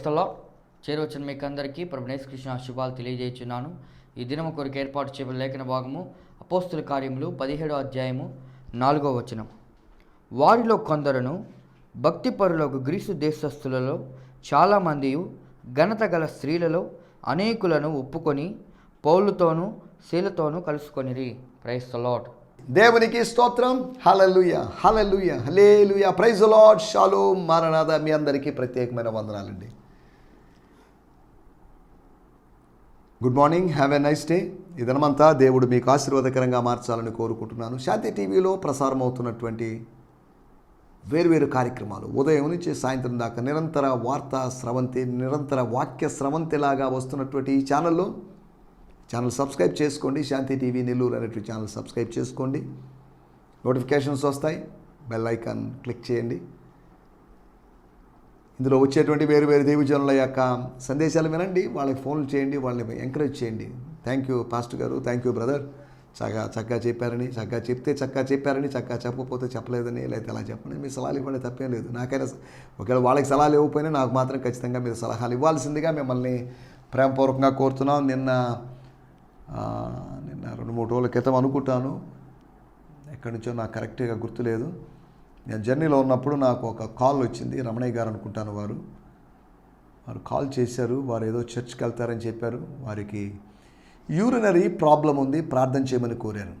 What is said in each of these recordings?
క్రైస్తలో చేరవచ్చిన మీకు అందరికీ ప్రభునేశ్ కృష్ణ శుభాలు తెలియజేస్తున్నాను ఈ దినము కొరకు ఏర్పాటు చేయబడిన లేఖన భాగము అపోస్తుల కార్యములు పదిహేడో అధ్యాయము నాలుగో వచనం. వారిలో కొందరును భక్తిపరులకు గ్రీసు దేశస్థులలో చాలామంది ఘనత గల స్త్రీలలో అనేకులను ఒప్పుకొని పౌలుతోనూ శీలతోనూ కలుసుకొనిరి. ప్రైస్ లాడ్ దేవునికి స్తోత్రం. Hallelujah hallelujah hallelujah praise Lord shallow మరణాద మీ అందరికీ ప్రత్యేకమైన వందనాలండి. Good morning have a nice day ఈ దినమంతా దేవుడు మీకు ఆశీర్వాదకరంగా మార్చాలని కోరుకుంటున్నాను. శాంతి టీవీలో ప్రసారం అవుతున్నటువంటి వేర్వేరు కార్యక్రమాలు. ఉదయం నుంచి సాయంత్రం దాకా నిరంతర వార్తా స్రవంతి నిరంతర వాక్య స్రవంతిలాగా వస్తున్నటువంటి ఈ ఛానల్లో ఛానల్ సబ్స్క్రైబ్ చేసుకోండి. శాంతి టీవీ నెల్లూరు అనేటువంటి ఛానల్ సబ్స్క్రైబ్ చేసుకోండి. నోటిఫికేషన్స్ వస్తాయి. బెల్ ఐకాన్ క్లిక్ చేయండి. ఇందులో వచ్చేటువంటి వేరు వేరు దేవజనుల యొక్క సందేశాలు వినండి వాళ్ళకి ఫోన్లు చేయండి వాళ్ళని ఎంకరేజ్ చేయండి. థ్యాంక్ యూ పాస్టర్ గారు. థ్యాంక్ యూ బ్రదర్ చక్కగా చక్కగా చెప్పారని చక్కగా చెప్తే చక్కగా చెప్పారని చక్కగా చెప్పకపోతే చెప్పలేదని లేకపోతే ఎలా చెప్పండి? మీ సలహాలు ఇవ్వండి తప్పేం లేదు. నాకైనా ఒకవేళ వాళ్ళకి సలహాలు ఇవ్వకపోయినా నాకు మాత్రం ఖచ్చితంగా మీరు సలహాలు ఇవ్వాల్సిందిగా మిమ్మల్ని ప్రేమపూర్వకంగా కోరుతున్నాం. నిన్న నిన్న రెండు మూడు రోజుల క్రితం అనుకుంటాను. ఎక్కడి నుంచో నాకు కరెక్ట్గా గుర్తులేదు. నేను జర్నీలో ఉన్నప్పుడు నాకు ఒక కాల్ వచ్చింది రమణయ్య గారు అనుకుంటాను వారు. వారు కాల్ చేశారు వారు ఏదో చర్చ్కి వెళ్తారని చెప్పారు. వారికి యూరినరీ ప్రాబ్లం ఉంది ప్రార్థన చేయమని కోరారు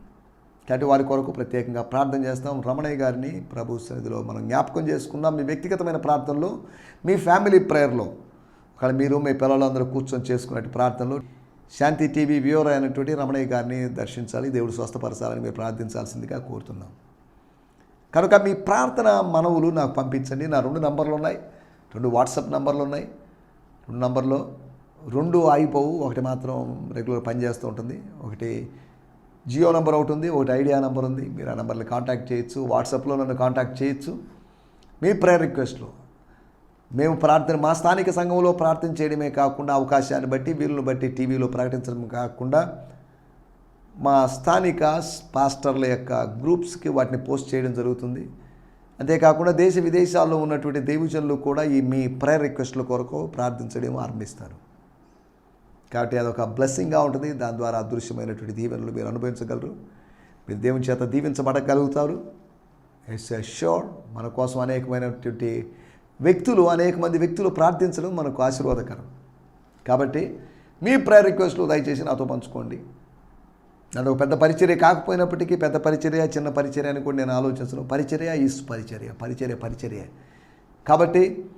కాబట్టి వారి కొరకు ప్రత్యేకంగా ప్రార్థన చేస్తాం. రమణయ్య గారిని ప్రభు సన్నిధిలో మనం జ్ఞాపకం చేసుకుందాం. మీ వ్యక్తిగతమైన ప్రార్థనలో మీ ఫ్యామిలీ ప్రేయర్లో ఒకవేళ మీరు మీ పిల్లలందరూ కూర్చొని చేసుకున్నట్టు ప్రార్థనలో శాంతి టీవీ వ్యూవర్ అయినటువంటి రమణయ్య గారిని దర్శించాలి దేవుడు స్వస్థపరచాలని మీరు ప్రార్థించాల్సిందిగా కోరుతున్నాం. కనుక మీ ప్రార్థన మనవులు నాకు పంపించండి. నా రెండు నంబర్లు ఉన్నాయి. రెండు వాట్సాప్ నంబర్లు ఉన్నాయి. రెండు నంబర్లో. రెండు అయిపోవు ఒకటి మాత్రం రెగ్యులర్ పనిచేస్తూ ఉంటుంది. ఒకటి జియో నెంబర్ ఒకటి ఉంది. ఒకటి ఐడియా నెంబర్ ఉంది. మీరు ఆ నెంబర్ని కాంటాక్ట్ చేయొచ్చు. వాట్సాప్లో నన్ను కాంటాక్ట్ చేయొచ్చు. మీ ప్రేయర్ రిక్వెస్ట్లో మేము ప్రార్థన మా స్థానిక సంఘంలో ప్రార్థన చేయడమే కాకుండా అవకాశాన్ని బట్టి వీళ్ళని బట్టి టీవీలో ప్రకటించడం కాకుండా మా స్థానిక పాస్టర్ల యొక్క గ్రూప్స్కి వాటిని పోస్ట్ చేయడం జరుగుతుంది. అంతేకాకుండా దేశ విదేశాల్లో ఉన్నటువంటి దేవజనులు కూడా ఈ మీ ప్రేయర్ రిక్వెస్ట్ల కొరకు ప్రార్థించడం ఆరంభిస్తారు. కాబట్టి అదొక బ్లెస్సింగ్గా ఉంటుంది. దాని ద్వారా అదృశ్యమైనటువంటి దీవెనలు మీరు అనుభవించగలరు. మీరు దేవుని చేత దీవించబడగలుగుతారు. ఇట్స్ ఎ షోర్ మన కోసం అనేకమైనటువంటి వ్యక్తులు అనేక మంది వ్యక్తులు ప్రార్థించడం మనకు ఆశీర్వాదకరం. కాబట్టి మీ ప్రేయర్ రిక్వెస్ట్లు దయచేసి నాతో పంచుకోండి. అది పెద్ద పరిచర్య కాకపోయినప్పటికీ పెద్ద పరిచర్య చిన్న పరిచర్య అని కూడా నేను ఆలోచిస్తున్నాను. పరిచర్య ఈస్ పరిచర్య పరిచర్య పరిచర్య. కాబట్టి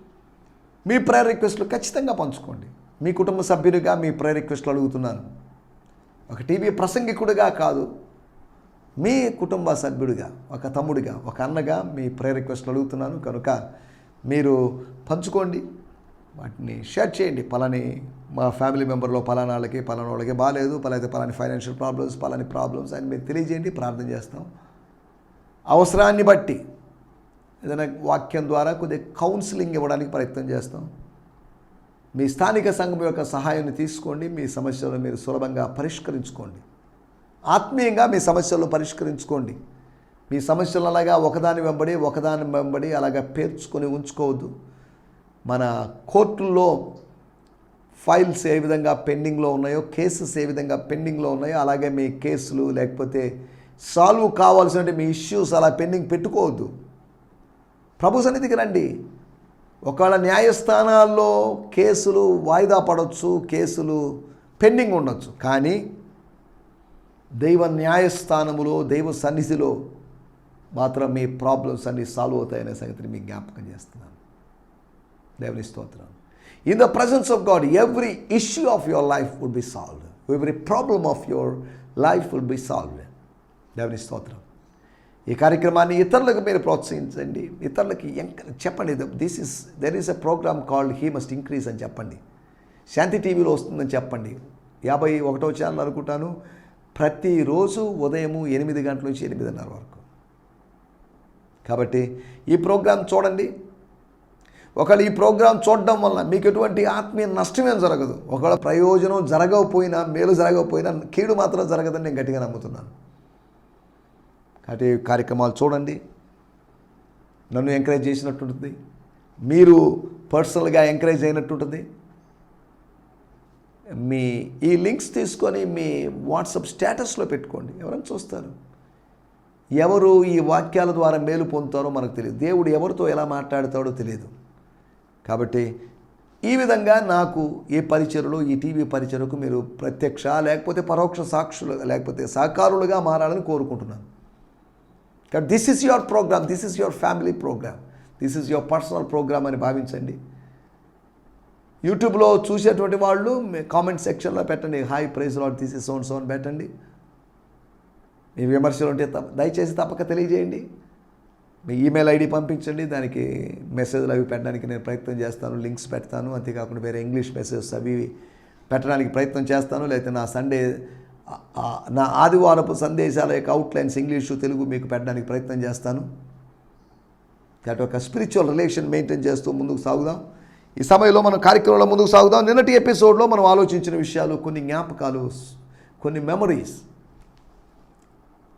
మీ ప్రేయర్ రిక్వెస్ట్లు ఖచ్చితంగా పంచుకోండి. మీ కుటుంబ సభ్యుడిగా మీ ప్రేయర్ రిక్వెస్ట్లు అడుగుతున్నాను. ఒక టీవీ ప్రసంగికుడిగా కాదు మీ కుటుంబ సభ్యుడిగా ఒక తమ్ముడిగా ఒక అన్నగా మీ ప్రేయర్ రిక్వెస్ట్లు అడుగుతున్నాను. కనుక మీరు పంచుకోండి. వాటిని షేర్ చేయండి. పలాని మా ఫ్యామిలీ మెంబర్లో పలానా వాళ్ళకి పలానా వాళ్ళకి బాగాలేదు. పలైతే పలాని ఫైనాన్షియల్ ప్రాబ్లమ్స్ పలాని ప్రాబ్లమ్స్ అని మీరు తెలియజేయండి ప్రార్థన చేస్తాం. అవసరాన్ని బట్టి ఏదైనా వాక్యం ద్వారా కొద్దిగా కౌన్సిలింగ్ ఇవ్వడానికి ప్రయత్నం చేస్తాం. మీ స్థానిక సంఘం యొక్క సహాయాన్ని తీసుకోండి. మీ సమస్యలను మీరు సులభంగా పరిష్కరించుకోండి. ఆత్మీయంగా మీ సమస్యలను పరిష్కరించుకోండి. మీ సమస్యలు అలాగా ఒకదాని వెంబడి ఒకదాని వెంబడి అలాగా పేర్చుకొని ఉంచుకోవద్దు. మన కోర్టుల్లో ఫైల్స్ ఏ విధంగా పెండింగ్లో ఉన్నాయో కేసెస్ ఏ విధంగా పెండింగ్లో ఉన్నాయో అలాగే మీ కేసులు లేకపోతే సాల్వ్ కావాల్సిన మీ ఇష్యూస్ అలా పెండింగ్ పెట్టుకోవద్దు. ప్రభు సన్నిధికి రండి. ఒకవేళ న్యాయస్థానాల్లో కేసులు వాయిదా పడవచ్చు కేసులు పెండింగ్ ఉండొచ్చు. కానీ దైవ న్యాయస్థానములో దైవ సన్నిధిలో మాత్రం మీ ప్రాబ్లమ్స్ అన్ని సాల్వ్ అవుతాయనే సంగతిని మీకు జ్ఞాపకం చేస్తున్నాను. దేవుని స్తోత్రం. In the presence of God every issue of your life would be solved every problem of your life would be solved దేవుని స్తోత్రం. ఈ కార్యక్రమాన్ని ఇతరులకు మీరు ప్రోత్సహించండి. ఇతరులకి ఎంక చెప్పండి. This is there is a program called he must increase అని చెప్పండి. శాంతి టీవీలో వస్తుందని చెప్పండి. యాభై ఒకటో ఛానల్ అనుకుంటాను. ప్రతిరోజు ఉదయము ఎనిమిది గంటల నుంచి ఎనిమిదిన్నర వరకు. కాబట్టి ఈ ప్రోగ్రాం చూడండి. ఒకవేళ ఈ ప్రోగ్రాం చూడడం వల్ల మీకు ఎటువంటి ఆత్మీయ నష్టమేం జరగదు. ఒకవేళ ప్రయోజనం జరగకపోయినా మేలు జరగకపోయినా కీడు మాత్రం జరగదని నేను గట్టిగా నమ్ముతున్నాను. కాబట్టి కార్యక్రమాలు చూడండి. నన్ను ఎంకరేజ్ చేసినట్టుంటుంది. మీరు పర్సనల్గా ఎంకరేజ్ అయినట్టు ఉంటుంది మీ ఈ లింక్స్ తీసుకొని మీ వాట్సాప్ స్టేటస్లో పెట్టుకోండి. ఎవరైనా చూస్తారు. ఎవరు ఈ వాక్యాల ద్వారా మేలు పొందుతారో మనకు తెలియదు. దేవుడు ఎవరితో ఎలా మాట్లాడతాడో తెలియదు. కాబట్టి ఈ విధంగా నాకు ఏ పరిచయలో ఈ టీవీ పరిచయకు మీరు ప్రత్యక్ష లేకపోతే పరోక్ష సాక్షులు లేకపోతే సహకారులుగా మారాలని కోరుకుంటున్నాను. కాబట్టి this is your program this is your family program this is your personal program అని భావించండి. యూట్యూబ్లో చూసేటువంటి వాళ్ళు మీ కామెంట్ సెక్షన్లో పెట్టండి hi praise Lord this is son son పెట్టండి. మీ విమర్శలు ఉంటే తప్ప దయచేసి తప్పక తెలియజేయండి. మీ ఈమెయిల్ ఐడి పంపించండి దానికి మెసేజ్లు అవి పెట్టడానికి నేను ప్రయత్నం చేస్తాను లింక్స్ పెడతాను అంతేకాకుండా వేరే ఇంగ్లీష్ మెసేజెస్ అవి పెట్టడానికి ప్రయత్నం చేస్తాను లేకపోతే నా సండే నా ఆదివారపు సందేశాల యొక్క అవుట్లైన్స్ ఇంగ్లీషు తెలుగు మీకు పెట్టడానికి ప్రయత్నం చేస్తాను. కాబట్టి ఒక స్పిరిచువల్ రిలేషన్ మెయింటైన్ చేస్తూ ముందుకు సాగుదాం. ఈ సమయంలో మనం కార్యక్రమంలో ముందుకు సాగుదాం. నిన్నటి ఎపిసోడ్లో మనం ఆలోచించిన విషయాలు కొన్ని జ్ఞాపకాలు కొన్ని మెమరీస్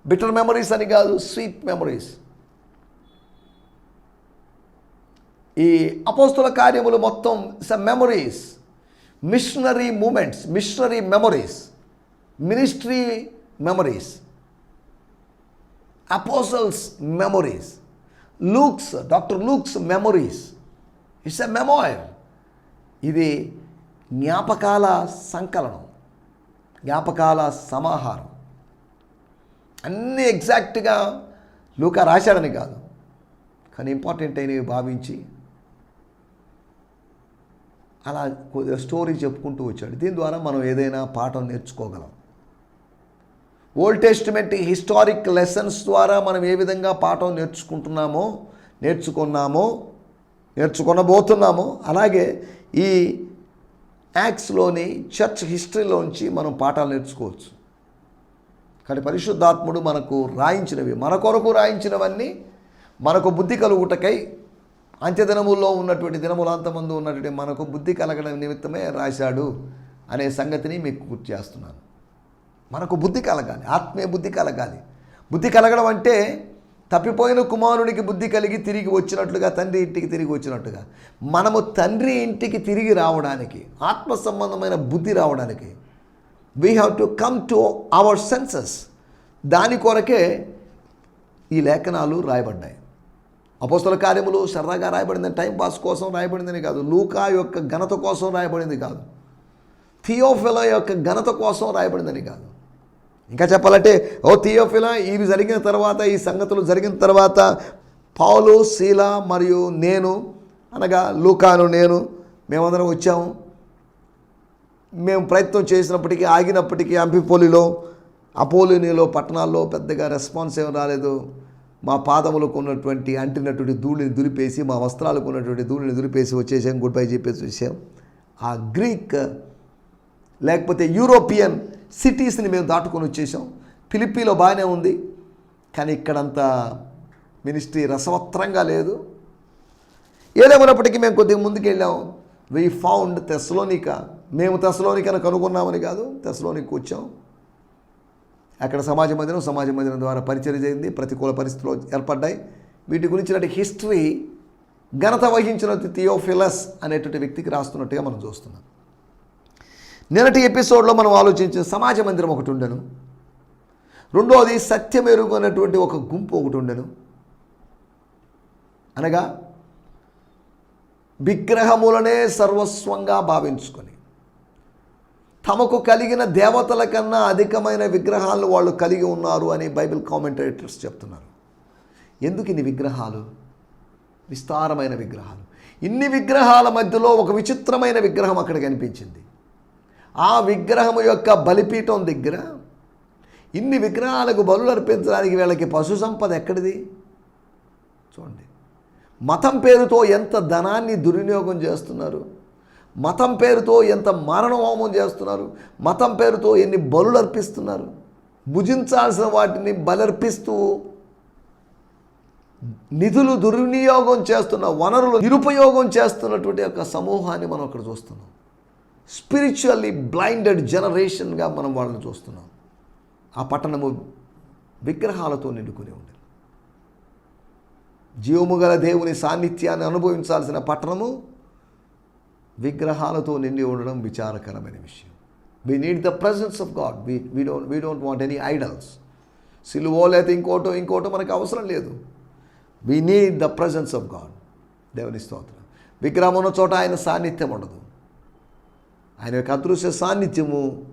బిటర్ మెమరీస్ అని కాదు స్వీట్ మెమరీస్ ఈ అపోస్తుల కార్యములు మొత్తం స memories missionary moments missionary memories ministry memories apostles memories Luke's doctor Luke's memories it's a memoir ఇది జ్ఞాపకాల సంకలనం జ్ఞాపకాల సమాహారం. అన్నీ ఎగ్జాక్ట్గా లూకా రాశాడని కాదు. కానీ ఇంపార్టెంట్ అయినవి భావించి అలా కొద్దిగా స్టోరీ చెప్పుకుంటూ వచ్చాడు. దీని ద్వారా మనం ఏదైనా పాఠం నేర్చుకోగలం. ఓల్డ్ టెస్ట్మెంట్ హిస్టారిక్ లెసన్స్ ద్వారా మనం ఏ విధంగా పాఠం నేర్చుకుంటున్నామో నేర్చుకున్నామో నేర్చుకొనబోతున్నామో అలాగే ఈ యాక్స్లోని చర్చ్ హిస్టరీలోంచి మనం పాఠాలు నేర్చుకోవచ్చు. కానీ పరిశుద్ధాత్ముడు మనకు రాయించినవి మన కొరకు రాయించినవన్నీ మనకు బుద్ధి కలుగుటకై అంత్యదినముల్లో ఉన్నటువంటి దినములాంతమందు ఉన్నటువంటి మనకు బుద్ధి కలగడం నిమిత్తమే రాశాడు అనే సంగతిని మీకు గుర్తు చేస్తున్నాను. మనకు బుద్ధి కలగాలి ఆత్మీయ బుద్ధి కలగాలి. బుద్ధి కలగడం అంటే తప్పిపోయిన కుమారునికి బుద్ధి కలిగి తిరిగి వచ్చినట్లుగా తండ్రి ఇంటికి తిరిగి వచ్చినట్టుగా. మనము తండ్రి ఇంటికి తిరిగి రావడానికి ఆత్మ సంబంధమైన బుద్ధి రావడానికి we have to come to our senses దాని కొరకే ఈ లేఖనాలు రాయబడ్డాయి. అపోస్తల కార్యములు సరదాగా రాయబడింది. టైం పాస్ కోసం రాయబడిందని కాదు. లూకా యొక్క ఘనత కోసం రాయబడింది కాదు. థియోఫిలా యొక్క ఘనత కోసం రాయబడిందని కాదు. ఇంకా చెప్పాలంటే ఓ థియోఫిలా ఇవి జరిగిన తర్వాత ఈ సంగతులు జరిగిన తర్వాత పావులు శీల మరియు నేను అనగా లూకాను నేను మేమందరం వచ్చాము. మేము ప్రయత్నం చేసినప్పటికీ ఆగినప్పటికీ అంపిపోలిలో అపోలినిలో పట్టణాల్లో పెద్దగా రెస్పాన్స్ ఏం రాలేదు. మా పాదములకు ఉన్నటువంటి అంటినటువంటి ధూళిని దులిపేసి మా వస్త్రాలకు ఉన్నటువంటి ధూళిని దులిపేసి వచ్చేసాం గుడ్ బై చెప్పేసి వచ్చాం ఆ గ్రీక్ లేకపోతే యూరోపియన్ సిటీస్ని మేము దాటుకొని వచ్చేసాం. ఫిలిపీలో బాగానే ఉంది కానీ ఇక్కడంత మినిస్ట్రీ రసవత్రంగా లేదు. ఏదేమైనప్పటికీ మేము కొద్దిగా ముందుకు వెళ్ళాం వీ ఫౌండ్ తెస్లోనిక మేము తెస్లోనికను కనుగొన్నామని కాదు తెస్లోనికి వచ్చాం. అక్కడ సమాజ మందిరం సమాజ మందిరం ద్వారా పరిచయం జరిగింది ప్రతికూల పరిస్థితులు ఏర్పడ్డాయి. వీటి గురించినటువంటి హిస్టరీ ఘనత వహించిన థియోఫిలస్ అనేటువంటి వ్యక్తికి రాస్తున్నట్టుగా మనం చూస్తున్నాం. నిన్నటి ఎపిసోడ్లో మనం ఆలోచించిన సమాజ మందిరం ఒకటి ఉండను. రెండోది సత్యమెరుగు అనేటువంటి ఒక గుంపు ఒకటి ఉండను. అనగా విగ్రహములనే సర్వస్వంగా భావించుకొని తమకు కలిగిన దేవతల కన్నా అధికమైన విగ్రహాలను వాళ్ళు కలిగి ఉన్నారు అని బైబిల్ కామెంటేటర్స్ చెప్తున్నారు. ఎందుకు ఇన్ని విగ్రహాలు? విస్తారమైన విగ్రహాలు. ఇన్ని విగ్రహాల మధ్యలో ఒక విచిత్రమైన విగ్రహం అక్కడ కనిపించింది. ఆ విగ్రహం యొక్క బలిపీఠం దగ్గర ఇన్ని విగ్రహాలకు బలులు అర్పించడానికి వీళ్ళకి పశు సంపద ఎక్కడిది? చూడండి. మతం పేరుతో ఎంత ధనాన్ని దుర్వినియోగం చేస్తున్నారు? మతం పేరుతో ఎంత మారణ హోమం చేస్తున్నారు? మతం పేరుతో ఎన్ని బలులు అర్పిస్తున్నారు? భుజించాల్సిన వాటిని బలర్పిస్తూ నిధులు దుర్వినియోగం చేస్తున్న వనరులు నిరుపయోగం చేస్తున్నటువంటి యొక్క సమూహాన్ని మనం అక్కడ చూస్తున్నాం. స్పిరిచువల్లీ బ్లైండెడ్ జనరేషన్గా మనం వాళ్ళని చూస్తున్నాం. ఆ పట్టణము విగ్రహాలతో నిండుకుని ఉంది. జీవము గల దేవుని సాన్నిధ్యాన్ని అనుభవించాల్సిన పట్టణము విగ్రహాలతో నిండి ఉండడం విచారకరమైన విషయం. We need the presence of God we we don't we don't want any idols సిలువో లేకపోతే ఇంకోటో ఇంకోటో మనకు అవసరం లేదు. We need the presence of God దేవుని స్తోత్రం. విగ్రహం ఉన్న చోట ఆయన సాన్నిధ్యం ఉండదు. ఆయన యొక్క అదృశ్య సాన్నిధ్యము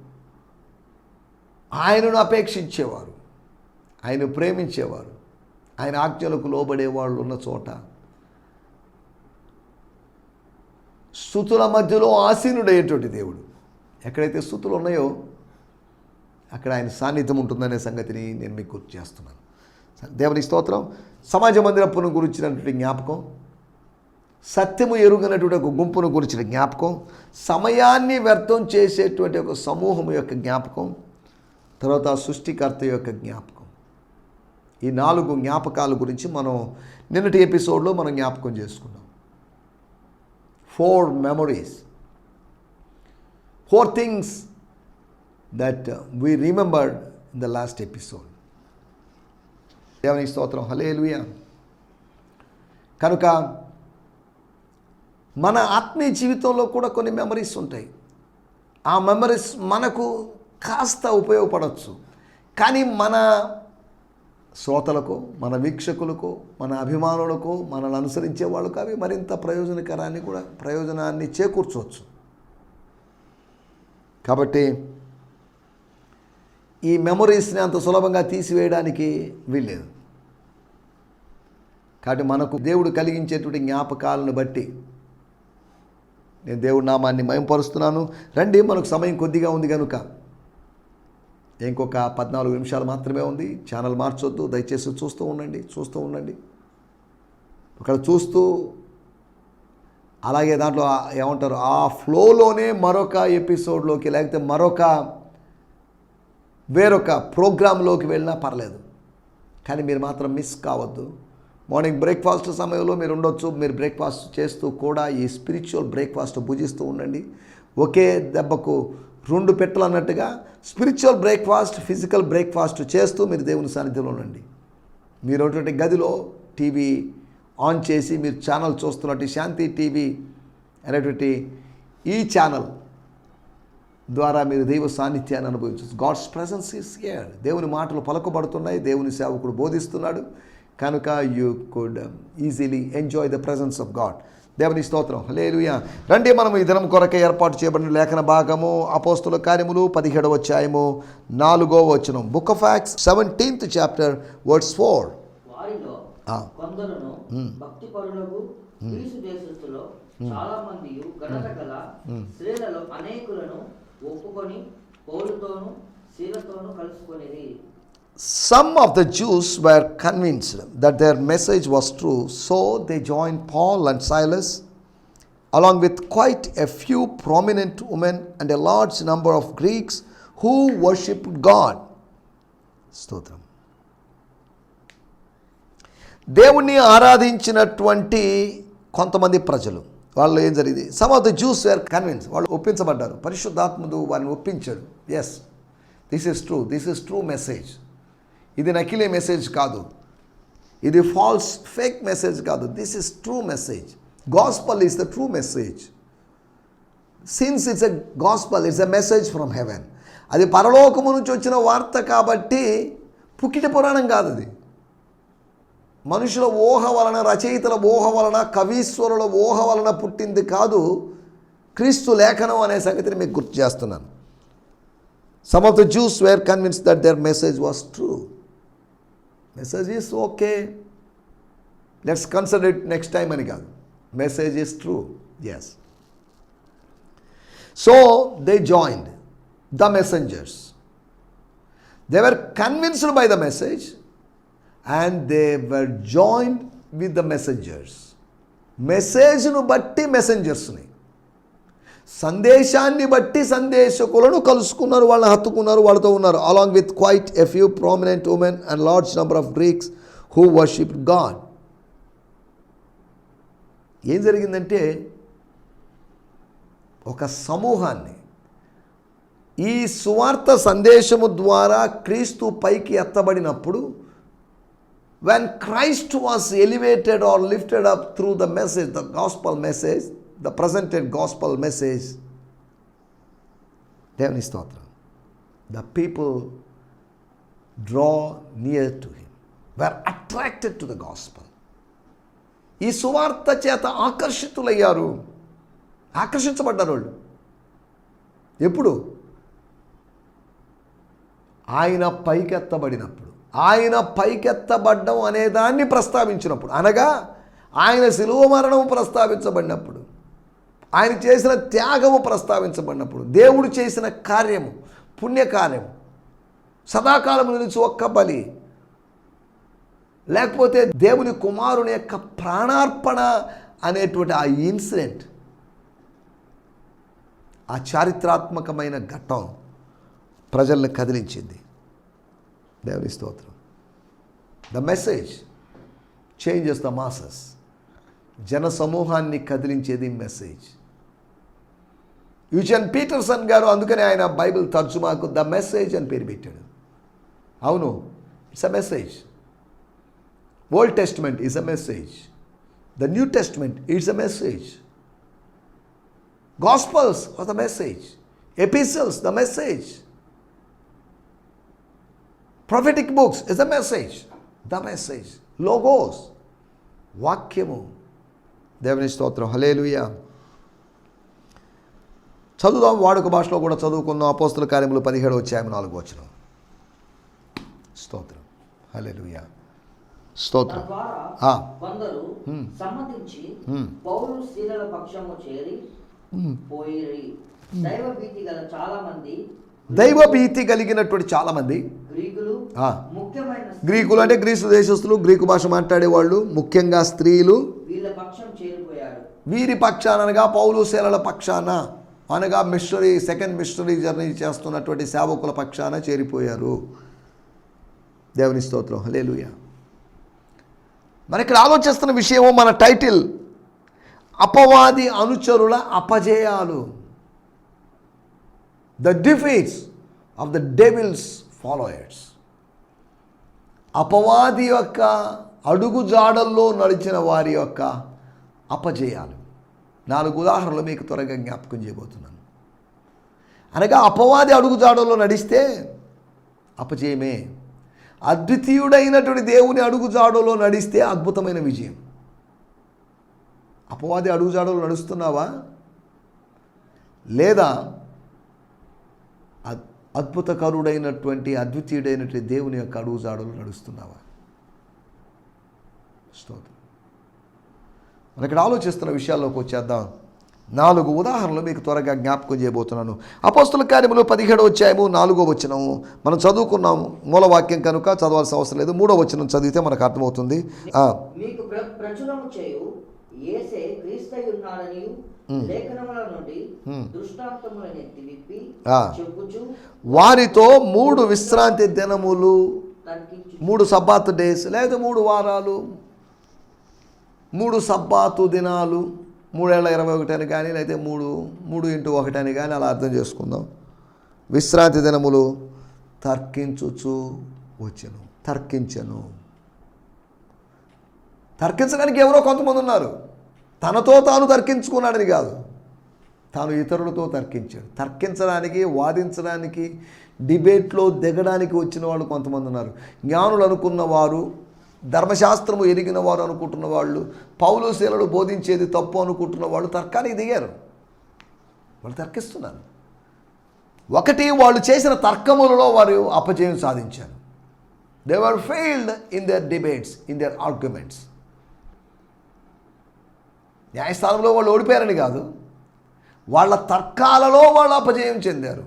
ఆయనను అపేక్షించేవారు. ఆయన ప్రేమించేవారు. ఆయన ఆజ్ఞలకు లోబడే వాళ్ళు ఉన్న చోట స్థుతుల మధ్యలో ఆసీనుడయ్యేటువంటి దేవుడు. ఎక్కడైతే స్థుతులు ఉన్నాయో అక్కడ ఆయన సాన్నిధ్యం ఉంటుందనే సంగతిని నేను మీకు గుర్తు చేస్తున్నాను. దేవుని స్తోత్రం. సమాజ మందిరపును గురించినటువంటి జ్ఞాపకం సత్యము ఎరుగనటువంటి ఒక గుంపును గురించిన జ్ఞాపకం సమయాన్ని వ్యర్థం చేసేటువంటి ఒక సమూహం యొక్క జ్ఞాపకం తర్వాత సృష్టికర్త యొక్క జ్ఞాపకం. ఈ నాలుగు జ్ఞాపకాల గురించి మనం నిన్నటి ఎపిసోడ్లో మనం జ్ఞాపకం చేసుకున్నాం. Four memories four things that we remembered in the last episode దేవుని స్తోత్రం. హలేలుయా కనుక మన ఆత్మీయ జీవితంలో కూడా కొన్ని మెమరీస్ ఉంటాయి. ఆ మెమరీస్ మనకు కాస్త ఉపయోగపడవచ్చు కానీ మన శ్రోతలకు మన వీక్షకులకు మన అభిమానులకు మనల్ని అనుసరించే వాళ్ళకు అవి మరింత ప్రయోజనకరాన్ని కూడా ప్రయోజనాన్ని చేకూర్చవచ్చు. కాబట్టి ఈ మెమరీస్ని అంత సులభంగా తీసివేయడానికి వీల్లేదు. కాబట్టి మనకు దేవుడు కలిగించేటువంటి జ్ఞాపకాలను బట్టి నేను దేవుడి నామాన్ని మయంపరుస్తున్నాను. రండి మనకు సమయం కొద్దిగా ఉంది కనుక ఇంకొక పద్నాలుగు నిమిషాలు మాత్రమే ఉంది. ఛానల్ మార్చొద్దు. దయచేసి చూస్తూ ఉండండి. చూస్తూ ఉండండి. అక్కడ చూస్తూ అలాగే దాంట్లో ఏమంటారు? ఆ ఫ్లోలోనే మరొక ఎపిసోడ్లోకి లేకపోతే మరొక వేరొక ప్రోగ్రాంలోకి వెళ్ళినా పర్లేదు. కానీ మీరు మాత్రం మిస్ కావద్దు. మార్నింగ్ బ్రేక్ఫాస్ట్ సమయంలో మీరు ఉండొచ్చు. మీరు బ్రేక్ఫాస్ట్ చేస్తూ కూడా ఈ స్పిరిచువల్ బ్రేక్ఫాస్ట్ భుజిస్తూ ఉండండి. ఒకే దెబ్బకు రెండు పెట్టలు అన్నట్టుగా స్పిరిచువల్ బ్రేక్ఫాస్ట్ ఫిజికల్ బ్రేక్ఫాస్ట్ చేస్తూ మీరు దేవుని సాన్నిధ్యంలో ఉండండి. మీరు ఉన్నటువంటి గదిలో టీవీ ఆన్ చేసి మీరు ఛానల్ చూస్తున్నట్టు శాంతి టీవీ అనేటువంటి ఈ ఛానల్ ద్వారా మీరు దైవ సాన్నిధ్యాన్ని అనుభవించవచ్చు. గాడ్స్ ప్రజెన్స్ ఈస్ హియర్ దేవుని మాటలు పలకబడుతున్నాయి. దేవుని సేవకుడు బోధిస్తున్నాడు. కనుక you could easily enjoy the presence of God దేవుని స్తోత్రం. లేలుయా రండి మనం ఈ దినం కొరకే ఏర్పాటు చేయబడిన లేఖన భాగము అపోస్తుల కార్యములు పదిహేడవ అధ్యాయము నాలుగో వచనం. Book of Acts seventeenth chapter words four చాలా మంది ఘనత గల స్త్రీలలో అనేకులను ఒప్పుకొని కలుసుకొనిది Some of the Jews were convinced that their message was true, so they joined Paul and Silas, along with quite a few prominent women and a large number of Greeks who worshipped God. స్తోత్రం దేవుణ్ణి ఆరాధించినటువంటి కొంతమంది ప్రజలు వాళ్ళు ఏం జరిగింది some of the Jews were convinced వాళ్ళు ఒప్పించబడ్డారు పరిశుద్ధాత్ముడు వారిని ఒప్పించాడు yes this is true this is true message ఇది నకిలీ మెసేజ్ కాదు. ఇది ఫాల్స్ ఫేక్ మెసేజ్ కాదు. This is true message gospel is the true message since it's a gospel it's a message from heaven అది పరలోకము నుంచి వచ్చిన వార్త కాబట్టి పుకిట పురాణం కాదు అది. మనుషుల ఊహ వలన రచయితల ఊహ వలన కవీశ్వరుల ఊహ వలన పుట్టింది కాదు క్రీస్తు లేఖనం అనే సంగతిని మీకు గుర్తు చేస్తున్నాను. Some of the Jews were convinced that their message was true message is okay let's consider it next time అని కాదు message is true yes so they joined the messengers they were convinced by the message and they were joined with the messengers మెసేజ్ను బట్టి మెసెంజర్స్ని సందేశాన్ని బట్టి సందేశకులను కలుసుకున్నారు వాళ్ళని హత్తుకున్నారు వాళ్ళతో ఉన్నారు. Along with quite a few prominent women and large number of Greeks who worship God ఏం జరిగిందంటే ఒక సమూహాన్ని ఈ సువార్త సందేశము ద్వారా క్రీస్తు పైకి ఎత్తబడినప్పుడు when Christ was elevated or lifted up through the message the gospel message the presented gospel message దేవుని స్తోత్రం. The people draw near to him were attracted to the gospel ఈ సువార్త చేత ఆకర్షితులయ్యారు. ఆకర్షించబడ్డారు వాళ్ళు. ఎప్పుడు? ఆయన పైకెత్తబడినప్పుడు. ఆయన పైకెత్తబడ్డం అనేదాన్ని ప్రస్తావించినప్పుడు. అనగా ఆయన శిలువ మరణం ప్రస్తావించబడినప్పుడు. ఆయన చేసిన త్యాగము ప్రస్తావించబడినప్పుడు దేవుడు చేసిన కార్యము పుణ్యకార్యము సదాకాలం నిలిచి ఒక్క బలి లేకపోతే దేవుని కుమారుని యొక్క ప్రాణార్పణ అనేటువంటి ఆ ఇన్సిడెంట్ ఆ చారిత్రాత్మకమైన ఘట్టం ప్రజల్ని కదిలించింది. దేవుని స్తోత్రం. The message changes the masses జన సమూహాన్ని కదిలించేది మెసేజ్ యూజన్ పీటర్సన్ గారు అందుకనే ఆయన బైబిల్ తర్జుమాకు ద మెసేజ్ అని పేరు పెట్టాడు అవును it's a message old testament is a message the new testament it's a message gospels are the message epistles the message prophetic books is the message the message logos వాక్యము దేవుని స్తోత్రం hallelujah చదువుదాం వాడుక భాషలో కూడా చదువుకుందాం. అపోస్తుల కార్యములు పదిహేడు వచ్చాయి నాలుగు వచ్చిన స్తోత్రం. హలేలుయా స్తోత్రం. తద్వారా ఆ, కొందరు. సమ్మతించి. పౌరు స్త్రీల పక్షము చేరి Hmm. పోయిరి. దైవ భీతి గల చాలా మంది కలిగినటువంటి గ్రీకులు అంటే గ్రీసు దేశస్తులు గ్రీకు భాష మాట్లాడేవాళ్ళు ముఖ్యంగా స్త్రీలు. వీరి పక్షాన పౌలు సేలల పక్షాన అనగా మిషనరీ సెకండ్ మిషనరీ జర్నీ చేస్తున్నటువంటి సేవకుల పక్షాన చేరిపోయారు. దేవుని స్తోత్రం. లేలుయ మరి ఇక్కడ ఆలోచిస్తున్న విషయము మన టైటిల్ అపవాది అనుచరుల అపజయాలు. The defeats of the devil's followers అపవాది యొక్క అడుగుజాడల్లో నడిచిన వారి యొక్క అపజయాలు. నాలుగు ఉదాహరణలు మీకు త్వరగా జ్ఞాపకం చేయబోతున్నాను. అనగా అపవాది అడుగుజాడల్లో నడిస్తే అపజయమే. అద్వితీయుడైనటువంటి దేవుని అడుగుజాడలో నడిస్తే అద్భుతమైన విజయం. అపవాది అడుగు జాడలో నడుస్తున్నావా? లేదా అద్- అద్భుతకరుడైనటువంటి అద్వితీయుడైనటువంటి దేవుని యొక్క అడుగుజాడలు నడుస్తున్నావా? స్తోత్రం. మనం ఇక్కడ ఆలోచిస్తున్న విషయాల్లోకి వచ్చేద్దాం. నాలుగు ఉదాహరణలు మీకు త్వరగా జ్ఞాపకం చేయబోతున్నాను. అపోస్తుల కార్యములు పదిహేడో వచ్చాము నాలుగో వచ్చినము మనం చదువుకున్నాము మూలవాక్యం కనుక చదవాల్సిన అవసరం లేదు. మూడో వచనం చదివితే మనకు అర్థమవుతుంది. వారితో మూడు విశ్రాంతి దినములు మూడు సబ్బాత్ డేస్ లేదా మూడు వారాలు మూడు సబ్బాతు దినాలు మూడేళ్ళ ఇరవై ఒకటి అని కానీ లేకపోతే మూడు మూడు ఇంటూ ఒకటి అని కానీ అలా అర్థం చేసుకుందాం. విశ్రాంతి దినములు తర్కించుచు వచ్చను తర్కించను. తర్కించడానికి ఎవరో కొంతమంది ఉన్నారు. తనతో తాను తర్కించుకున్నాడని కాదు. తాను ఇతరులతో తర్కించాడు. తర్కించడానికి వాదించడానికి డిబేట్లో దిగడానికి వచ్చిన వాళ్ళు కొంతమంది ఉన్నారు. జ్ఞానులు అనుకున్న వారు ధర్మశాస్త్రము ఎరిగిన వారు అనుకుంటున్న వాళ్ళు పౌలు శీలలు బోధించేది తప్పు అనుకుంటున్న వాళ్ళు తర్కానికి దిగారు. వాళ్ళు తర్కిస్తున్నారు. ఒకటి వాళ్ళు చేసిన తర్కములలో వారు అపజయం సాధించారు. They were failed in their debates in their arguments న్యాయస్థానంలో వాళ్ళు ఓడిపోయారని కాదు వాళ్ళ తర్కాలలో వాళ్ళు అపజయం చెందారు.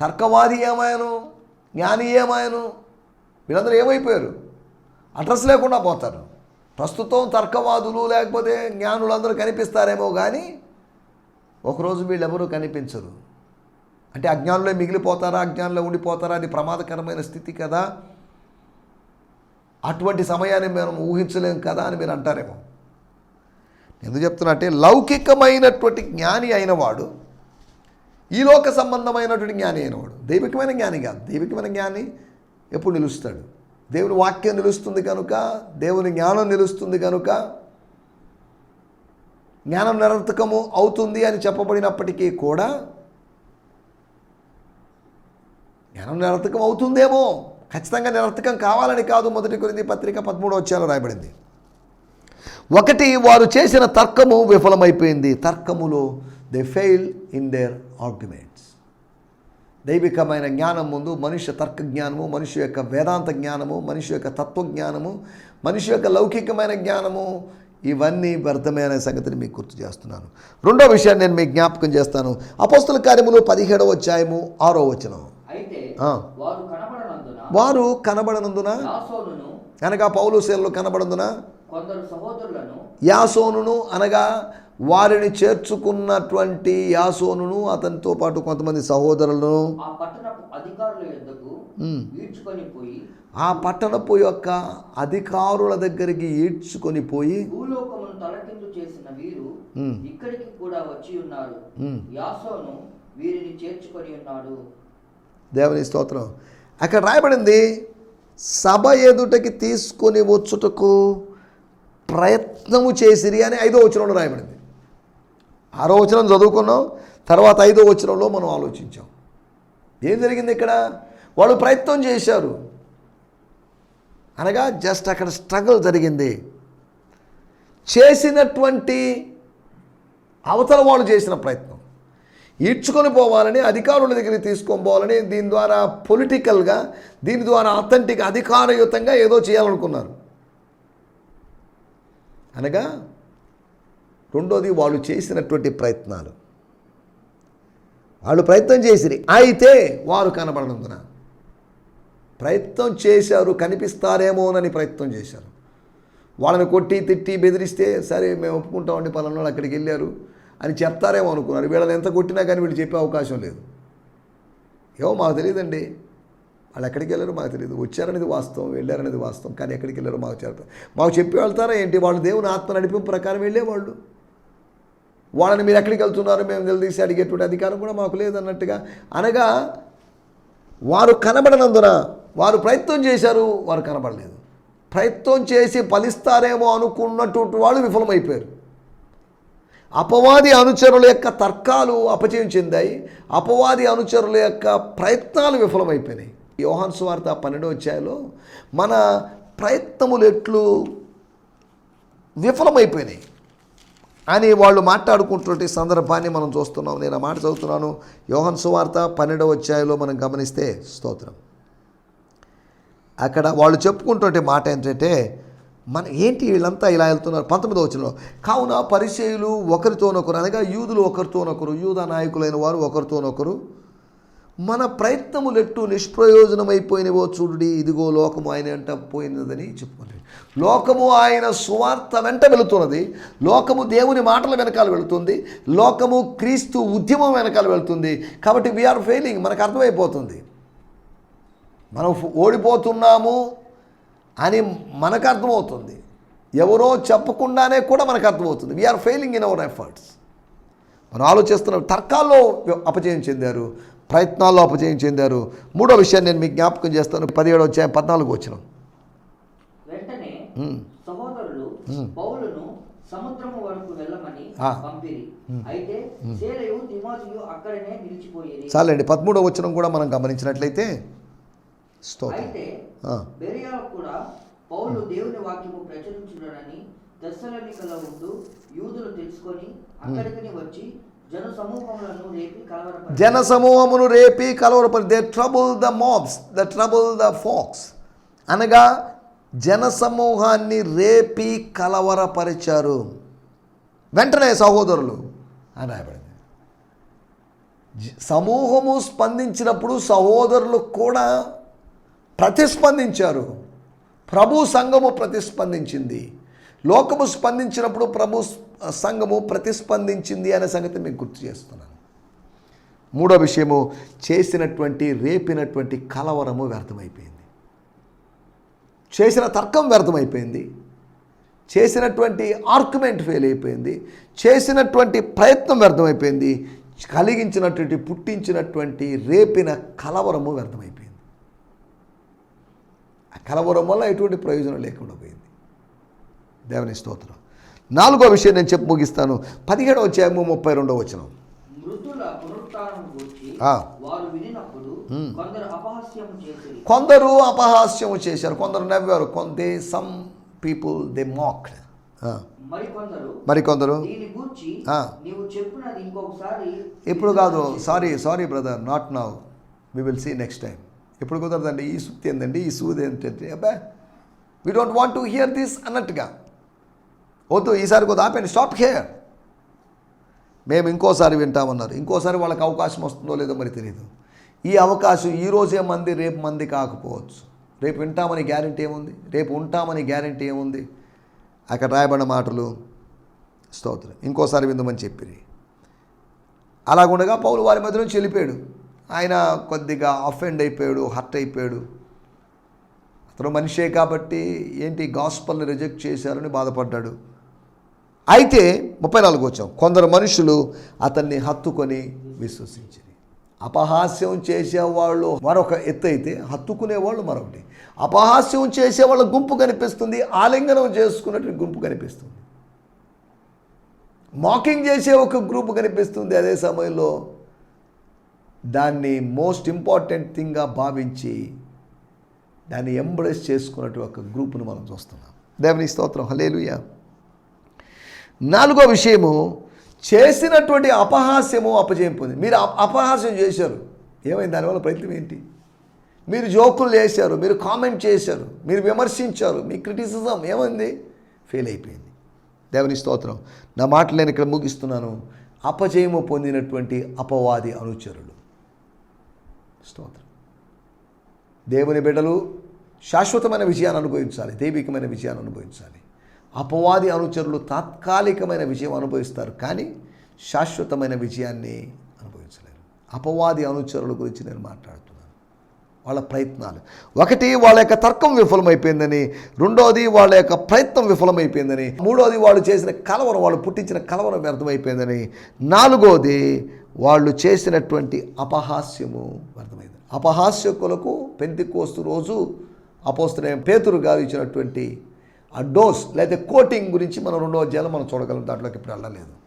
తర్కవాది ఏమాయను? జ్ఞాని ఏమాయను? వీళ్ళందరూ ఏమైపోయారు? అడ్రస్ లేకుండా పోతారు. ప్రస్తుతం తర్కవాదులు లేకపోతే జ్ఞానులందరూ కనిపిస్తారేమో కానీ ఒకరోజు వీళ్ళెవరూ కనిపించరు. అంటే అజ్ఞానులే మిగిలిపోతారా అజ్ఞానంలో ఉండిపోతారా అది ప్రమాదకరమైన స్థితి కదా. అటువంటి సమయాన్ని మనం ఊహించలేం కదా అని మీరు అంటారేమో. ఎందుకు చెప్తున్నా అంటే లౌకికమైనటువంటి జ్ఞాని అయినవాడు ఈ లోక సంబంధమైనటువంటి జ్ఞాని అయినవాడు దైవికమైన జ్ఞాని కాదు. దైవికమైన జ్ఞాని ఎప్పుడు నిలుస్తాడు? దేవుని వాక్యం నిలుస్తుంది కనుక దేవుని జ్ఞానం నిలుస్తుంది కనుక జ్ఞానం నిరర్థకము అవుతుంది అని చెప్పబడినప్పటికీ కూడా జ్ఞానం నిరర్థకం అవుతుందేమో? ఖచ్చితంగా నిరర్థకం కావాలని కాదు మొదటి కొరింది పత్రిక పదమూడో వచ్చాలో రాయబడింది. ఒకటి వారు చేసిన తర్కము విఫలమైపోయింది. తర్కములో they fail in their arguments దైవికమైన జ్ఞానం ముందు మనుష్య తర్క జ్ఞానము మనిషి యొక్క వేదాంత జ్ఞానము మనిషి యొక్క తత్వజ్ఞానము మనిషి యొక్క లౌకికమైన జ్ఞానము ఇవన్నీ వ్యర్థమే అనే సంగతిని మీకు గుర్తు చేస్తున్నాను. రెండో విషయాన్ని నేను మీకు జ్ఞాపకం చేస్తాను. అపోస్తుల కార్యములు పదిహేడవ అధ్యాయము ఆరో వచనం. వారు కనబడనందున అనగా పౌలు శీలలు కనబడందున యాసోనును అనగా వారిని చేర్చుకున్నటువంటి యాసోనును అతనితో పాటు కొంతమంది సహోదరులను ఆ పట్టణపు యొక్క అధికారుల దగ్గరికి ఈడ్చుకొని పోయి భూలోకమును తలకిందు చేసిన వీరు ఉమ్, ఇక్కడికి కూడా వచ్చి ఉన్నారు. ఉమ్, యాసోను వీరిని చేర్చుకొని ఉన్నాడు. దేవుని స్తోత్రం. అక్కడ రాయబడింది సభ ఎదుటకి తీసుకొని వచ్చుటకు ప్రయత్నము చేసిరి అని ఐదో వచనంలో రాయబడింది. ఆరో వచనం చదువుకున్నాం తర్వాత ఐదో వచనంలో మనం ఆలోచించాం. ఏం జరిగింది ఇక్కడ? వాళ్ళు ప్రయత్నం చేశారు. అనగా జస్ట్ అక్కడ స్ట్రగుల్ జరిగింది. చేసినటువంటి అవతల వాళ్ళు చేసిన ప్రయత్నం. ఈడ్చుకొని పోవాలని అధికారుల దగ్గరికి తీసుకొని పోవాలని దీని ద్వారా పొలిటికల్గా దీని ద్వారా అథెంటిక్ అధికారయుతంగా ఏదో చేయాలనుకున్నారు. అనగా రెండోది వాళ్ళు చేసినటువంటి ప్రయత్నాలు. వాళ్ళు ప్రయత్నం చేసిరి. అయితే వారు కనబడనందున. ప్రయత్నం చేశారు కనిపిస్తారేమోనని ప్రయత్నం చేశారు. వాళ్ళని కొట్టి తిట్టి బెదిరిస్తే సరే మేము ఒప్పుకుంటామండి పలానా అక్కడికి వెళ్ళారు అని చెప్తారేమో అనుకున్నారు. వీళ్ళని ఎంత కొట్టినా కానీ వీళ్ళు చెప్పే అవకాశం లేదు. ఏమో మాకు తెలియదండి. వాళ్ళు ఎక్కడికి వెళ్ళారో మాకు తెలియదు. వచ్చారనేది వాస్తవం వెళ్ళారనేది వాస్తవం కానీ ఎక్కడికి వెళ్ళారో మాకు చెప్పారు మాకు చెప్పి వెళ్తారా ఏంటి? వాళ్ళు దేవుని ఆత్మ నడిపింపు ప్రకారం వెళ్ళేవాళ్ళు. వాళ్ళని మీరు ఎక్కడికి వెళ్తున్నారు? మేము నిలదీసి అడిగేటువంటి అధికారం కూడా మాకు లేదన్నట్టుగా అనగా వారు కనబడనందున వారు ప్రయత్నం చేశారు వారు కనబడలేదు. ప్రయత్నం చేసి ఫలిస్తారేమో అనుకున్నటువంటి వాళ్ళు విఫలమైపోయారు. అపవాది అనుచరుల యొక్క తర్కాలు అపచయం చెందాయి. అపవాది అనుచరుల యొక్క ప్రయత్నాలు విఫలమైపోయినాయి. యోహాన్ సువార్త పన్నెండో అధ్యాయంలో మన ప్రయత్నములు ఎట్లు విఫలమైపోయినాయి. అని వాళ్ళు మాట్లాడుకుంటున్న సందర్భాన్ని మనం చూస్తున్నాం. నేను ఆ మాట చదువుతున్నాను. యోహన్ సువార్త పన్నెండవ అధ్యాయంలో మనం గమనిస్తే స్తోత్రం. అక్కడ వాళ్ళు చెప్పుకుంటుంటే మాట ఏంటంటే మన ఏంటి వీళ్ళంతా ఇలా వెళ్తున్నారు? పంతొమ్మిదో వచ్చినలో కావున పరిచయులు ఒకరితోనొకరు అనగా యూదులు ఒకరితోనొకరు యూద నాయకులైన వారు ఒకరితోనొకరు మన ప్రయత్నములెట్టు నిష్ప్రయోజనమైపోయినవో చూడుడి ఇదిగో లోకము ఆయన వెంట పోయినదని చెప్పుకోలేదు లోకము ఆయన సువార్త వెంట వెళుతున్నది. లోకము దేవుని మాటల వెనకాల వెళుతుంది. లోకము క్రీస్తు ఉద్యమం వెనకాల వెళుతుంది. కాబట్టి వీఆర్ ఫెయిలింగ్ మనకు అర్థమైపోతుంది. మనం ఓడిపోతున్నాము అని మనకు అర్థమవుతుంది. ఎవరో చెప్పకుండానే కూడా మనకు అర్థమవుతుంది. We are failing in our efforts మనం ఆలోచిస్తున్నాం తర్కాల్లో అపజయం చెందారు ప్రయత్నాల్లో అపజయం చెందారు. మూడో విషయాన్ని నేను మీకు జ్ఞాపకం చేస్తాను పదిహేడు వచ్చాయి పద్నాలుగు వచ్చిన వెంటనే సహోదరులు పౌలును సముద్రము వరకు వెళ్ళమని ఆ. పంపిరి. అయితే శేలయు తిమోతియు అక్కడనే నిలిచిపోయేది. చాలండి పదమూడో వచ్చిన కూడా మనం గమనించినట్లయితే స్తోత్రం. అయితే ఆ. బెరియాలో కూడా పౌలు దేవుని వాక్యము ప్రచురించుడనని దశలనికలో ఉంటూ యూదులు తెలుసుకొని అక్కడికి వచ్చి జన సమూహమును రేపి కలవరపరి they trouble the mobs the trouble the folks అనగా జన సమూహాన్ని రేపి కలవరపరిచారు. వెంటనే సహోదరులు అని రాయబడింది. జ- సమూహము స్పందించినప్పుడు సహోదరులు కూడా ప్రతిస్పందించారు. ప్రభు సంఘము ప్రతిస్పందించింది. లోకము స్పందించినప్పుడు ప్రభు సంఘము ప్రతిస్పందించింది అనే సంగతి మీకు గుర్తు చేస్తున్నాను. మూడో విషయము చేసినటువంటి రేపినటువంటి కలవరము వ్యర్థమైపోయింది. చేసిన తర్కం వ్యర్థమైపోయింది. చేసినటువంటి ఆర్గ్యుమెంట్ ఫెయిల్ అయిపోయింది చేసినటువంటి ప్రయత్నం వ్యర్థమైపోయింది. కలిగించినటువంటి పుట్టించినటువంటి రేపిన కలవరము వ్యర్థమైపోయింది. ఆ కలవరం వల్ల ఎటువంటి ప్రయోజనం లేకుండా పోయింది. దేవుని స్తోత్రం. నాలుగో విషయం నేను చెప్పి ముగిస్తాను. పదిహేడవ అధ్యాయము ముప్పై రెండవ వినినప్పుడు కొందరు అపహాస్యం చేసి కొందరు అపహాస్యము చేశారు. కొందరు నవ్వారు. కొందే సమ్ పీపుల్ దే మాక్డ్ మరికొందరు ఇప్పుడు కాదు. Sorry sorry brother not now we will see next time ఎప్పుడు కుదరదండి? ఈ సుత్తి ఏందండి? ఈ సూది ఏంటంటే అబ్బా we don't want to hear this అన్నట్టుగా. వద్దు ఈసారి కొద్ది ఆపండి స్టాప్ హియర్ మేము ఇంకోసారి వింటామన్నారు ఇంకోసారి వాళ్ళకి అవకాశం వస్తుందో లేదో మరి తెలియదు ఈ అవకాశం ఈ రోజే మంది రేపు మంది కాకపోవచ్చు. రేపు వింటామని గ్యారంటీ ఏముంది? రేపు ఉంటామని గ్యారంటీ ఏముంది? అక్కడ రాయబడిన మాటలు స్తోత్రం. ఇంకోసారి విందమని చెప్పిరి. అలాగుండగా పౌలు వారి మధ్య నుంచి వెళ్ళిపోయాడు. ఆయన కొద్దిగా అఫెండ్ అయిపోయాడు హర్ట్ అయిపోయాడు. అతను మనిషే కాబట్టి ఏంటి గాస్పల్ని రిజెక్ట్ చేశారని బాధపడ్డాడు. అయితే ముప్పై నాలుగు వచ్చాం. కొందరు మనుషులు అతన్ని హత్తుకొని విశ్వసించారు. అపహాస్యం చేసేవాళ్ళు మరొక ఎత్తు అయితే హత్తుకునేవాళ్ళు మరొకటి. అపహాస్యం చేసేవాళ్ళ గుంపు కనిపిస్తుంది ఆలింగనం చేసుకున్నట్టు గుంపు కనిపిస్తుంది. మాకింగ్ చేసే ఒక గ్రూప్ కనిపిస్తుంది అదే సమయంలో. దాన్ని మోస్ట్ ఇంపార్టెంట్ థింగ్గా భావించి దాన్ని ఎంబ్రేస్ చేసుకున్నట్టు ఒక గ్రూప్ను మనం చూస్తున్నాం. దేవుని స్తోత్రం. హలేలుయ నాలుగో విషయము చేసినటువంటి అపహాస్యము అపజయం పొంది మీరు అపహాస్యం చేశారు. ఏమైంది? దానివల్ల ప్రయత్నం ఏంటి? మీరు జోకులు చేశారు మీరు కామెంట్ చేశారు మీరు విమర్శించారు మీ క్రిటిసిజం ఏమైంది? ఫెయిల్ అయిపోయింది. దేవుని స్తోత్రం. నా మాటలు నేను ఇక్కడ ముగిస్తున్నాను. అపజయము పొందినటువంటి అపవాది అనుచరులు. స్తోత్రం. దేవుని బిడ్డలు శాశ్వతమైన విజయాన్ని అనుభవించాలి దైవికమైన విజయాన్ని అనుభవించాలి. అపవాది అనుచరులు తాత్కాలికమైన విజయం అనుభవిస్తారు కానీ శాశ్వతమైన విజయాన్ని అనుభవించలేరు. అపవాది అనుచరుల గురించి నేను మాట్లాడుతున్నాను. వాళ్ళ ప్రయత్నాలు. ఒకటి వాళ్ళ యొక్క తర్కం విఫలమైపోయిందని. రెండోది వాళ్ళ యొక్క ప్రయత్నం విఫలమైపోయిందని. మూడోది వాళ్ళు చేసిన కలవరం వాళ్ళు పుట్టించిన కలవరం వ్యర్థమైపోయిందని. నాలుగోది వాళ్ళు చేసినటువంటి అపహాస్యము వ్యర్థమైంది. అపహాస్యకులకు పెంతికోస్తు రోజు అపోస్తున్న పేతురు గారు ఇచ్చినటువంటి ఆ డోస్ లేదా కోటింగ్ గురించి మనం రెండో అధ్యాయంలో మనం చూడగలం. దాంట్లోకి ఇప్పుడు వెళ్ళలేదు.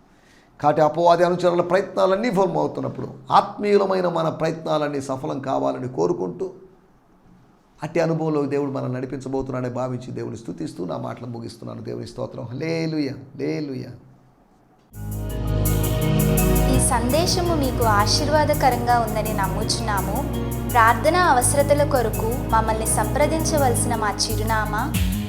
కాబట్టి అపవాది అనుచరుల ప్రయత్నాలన్నీ విఫలం అవుతున్నప్పుడు ఆత్మీయులమైన మన ప్రయత్నాలన్నీ సఫలం కావాలని కోరుకుంటూ అట్టి అనుభవంలో దేవుడు మనం నడిపించబోతున్నాడని భావించి దేవుని స్థుతిస్తూ నా మాటలు ముగిస్తున్నాను. దేవుని స్తోత్రం. లేలుయ లేలుయ ఈ సందేశము మీకు ఆశీర్వాదకరంగా ఉందని నమ్ముచున్నాము. ప్రార్థన అవసరతల కొరకు మమ్మల్ని సంప్రదించవలసిన మా చిరునామా